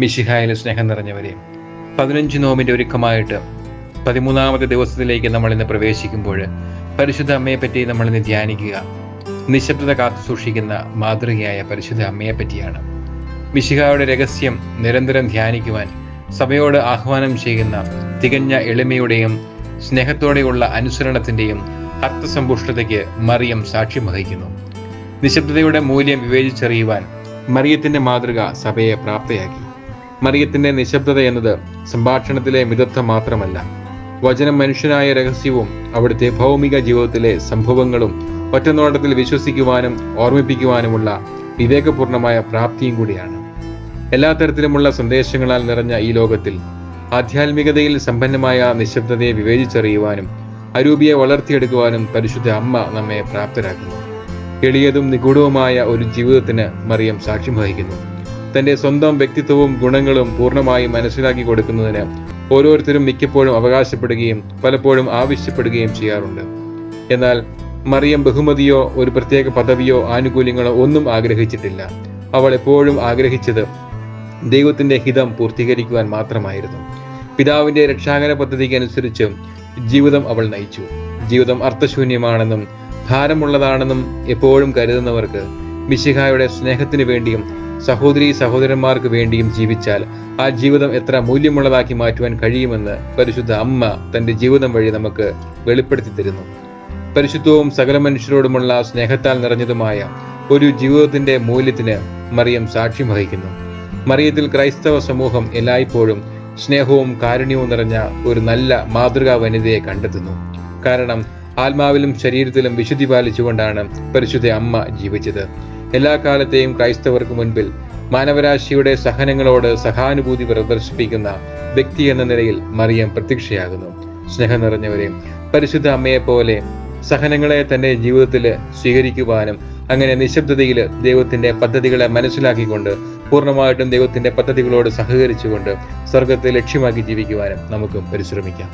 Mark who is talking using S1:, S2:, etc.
S1: മിശിഹായിലെ സ്നേഹം നിറഞ്ഞവരെ പതിനഞ്ച് നോമിന്റെ ഒരുക്കമായിട്ട് പതിമൂന്നാമത്തെ ദിവസത്തിലേക്ക് നമ്മൾ ഇന്ന് പ്രവേശിക്കുമ്പോൾ പരിശുദ്ധ അമ്മയെപ്പറ്റി നമ്മൾ ഇന്ന് ധ്യാനിക്കുക നിശബ്ദത കാത്തു സൂക്ഷിക്കുന്ന മാതൃകയായ പരിശുദ്ധ അമ്മയെപ്പറ്റിയാണ് മിശിഹായുടെ രഹസ്യം നിരന്തരം ധ്യാനിക്കുവാൻ സഭയോട് ആഹ്വാനം ചെയ്യുന്ന തികഞ്ഞ എളിമയുടെയും സ്നേഹത്തോടെയുള്ള അനുസരണത്തിന്റെയും അർത്ഥസമ്പുഷ്ടതയ്ക്ക് മറിയം സാക്ഷ്യം വഹിക്കുന്നു. നിശബ്ദതയുടെ മൂല്യം വിവേചിച്ചറിയുവാൻ മറിയത്തിന്റെ മാതൃക സഭയെ പ്രാപ്തയാക്കി. മറിയത്തിന്റെ നിശബ്ദത എന്നത് സംഭാഷണത്തിലെ മിതത്വം മാത്രമല്ല. വചനം മനുഷ്യനായ രഹസ്യവും അവിടുത്തെ ഭൗമിക ജീവിതത്തിലെ സംഭവങ്ങളും ഒറ്റനോട്ടത്തിൽ വിശ്വസിക്കുവാനും ഓർമ്മിപ്പിക്കുവാനുമുള്ള വിവേകപൂർണമായ പ്രാപ്തിയും കൂടിയാണ്. എല്ലാ തരത്തിലുമുള്ള സന്ദേശങ്ങളാൽ നിറഞ്ഞ ഈ ലോകത്തിൽ ആധ്യാത്മികതയിൽ സമ്പന്നമായ നിശബ്ദതയെ വിവേചിച്ചറിയുവാനും അരൂപിയെ വളർത്തിയെടുക്കുവാനും പരിശുദ്ധ അമ്മ നമ്മെ പ്രാപ്തരാക്കുന്നു. എളിയതും നിഗൂഢവുമായ ഒരു ജീവിതത്തിന് മറിയം സാക്ഷ്യം വഹിക്കുന്നു. തന്റെ സ്വന്തം വ്യക്തിത്വവും ഗുണങ്ങളും പൂർണമായി മനസ്സിലാക്കി കൊടുക്കുന്നതിന് ഓരോരുത്തരും മിക്കപ്പോഴും അവകാശപ്പെടുകയും പലപ്പോഴും ആവശ്യപ്പെടുകയും ചെയ്യാറുണ്ട്. എന്നാൽ മറിയം ബഹുമതിയോ ഒരു പ്രത്യേക പദവിയോ ആനുകൂല്യങ്ങളോ ഒന്നും ആഗ്രഹിച്ചിട്ടില്ല. അവൾ എപ്പോഴും ആഗ്രഹിച്ചത് ദൈവത്തിന്റെ ഹിതം പൂർത്തീകരിക്കുവാൻ മാത്രമായിരുന്നു. പിതാവിന്റെ രക്ഷാകര പദ്ധതിക്ക് അനുസരിച്ച് ജീവിതം അവൾ നയിച്ചു. ജീവിതം അർത്ഥശൂന്യമാണെന്നും ഭാരമുള്ളതാണെന്നും എപ്പോഴും കരുതുന്നവർക്ക് മിശിഹായുടെ സ്നേഹത്തിനു വേണ്ടിയും സഹോദരി സഹോദരന്മാർക്ക് വേണ്ടിയും ജീവിച്ചാൽ ആ ജീവിതം എത്ര മൂല്യമുള്ളതാക്കി മാറ്റുവാൻ കഴിയുമെന്ന് പരിശുദ്ധ അമ്മ തന്റെ ജീവിതം വഴി നമുക്ക് വെളിപ്പെടുത്തി തരുന്നു. പരിശുദ്ധവും സകല മനുഷ്യരോടുമുള്ള സ്നേഹത്താൽ നിറഞ്ഞതുമായ ഒരു ജീവിതത്തിന്റെ മൂല്യത്തിന് മറിയം സാക്ഷ്യം വഹിക്കുന്നു. മറിയത്തിൽ ക്രൈസ്തവ സമൂഹം എല്ലായ്പ്പോഴും സ്നേഹവും കാരുണ്യവും നിറഞ്ഞ ഒരു നല്ല മാതൃകാ വനിതയെ കണ്ടെത്തുന്നു. കാരണം ആത്മാവിലും ശരീരത്തിലും വിശുദ്ധി പാലിച്ചുകൊണ്ടാണ് പരിശുദ്ധ അമ്മ ജീവിച്ചത്. എല്ലാ കാലത്തെയും ക്രൈസ്തവർക്ക് മുൻപിൽ മാനവരാശിയുടെ സഹനങ്ങളോട് സഹാനുഭൂതി പ്രദർശിപ്പിക്കുന്ന വ്യക്തി എന്ന നിലയിൽ മറിയം പ്രത്യക്ഷയാകുന്നു. സ്നേഹം നിറഞ്ഞവരെ പരിശുദ്ധ അമ്മയെ പോലെ സഹനങ്ങളെ തന്റെ ജീവിതത്തിൽ സ്വീകരിക്കുവാനും അങ്ങനെ നിശബ്ദതയിൽ ദൈവത്തിന്റെ പദ്ധതികളെ മനസ്സിലാക്കിക്കൊണ്ട് പൂർണമായിട്ടും ദൈവത്തിന്റെ പദ്ധതികളോട് സഹകരിച്ചുകൊണ്ട് സ്വർഗത്തെ ലക്ഷ്യമാക്കി ജീവിക്കുവാനും നമുക്ക് പരിശ്രമിക്കാം.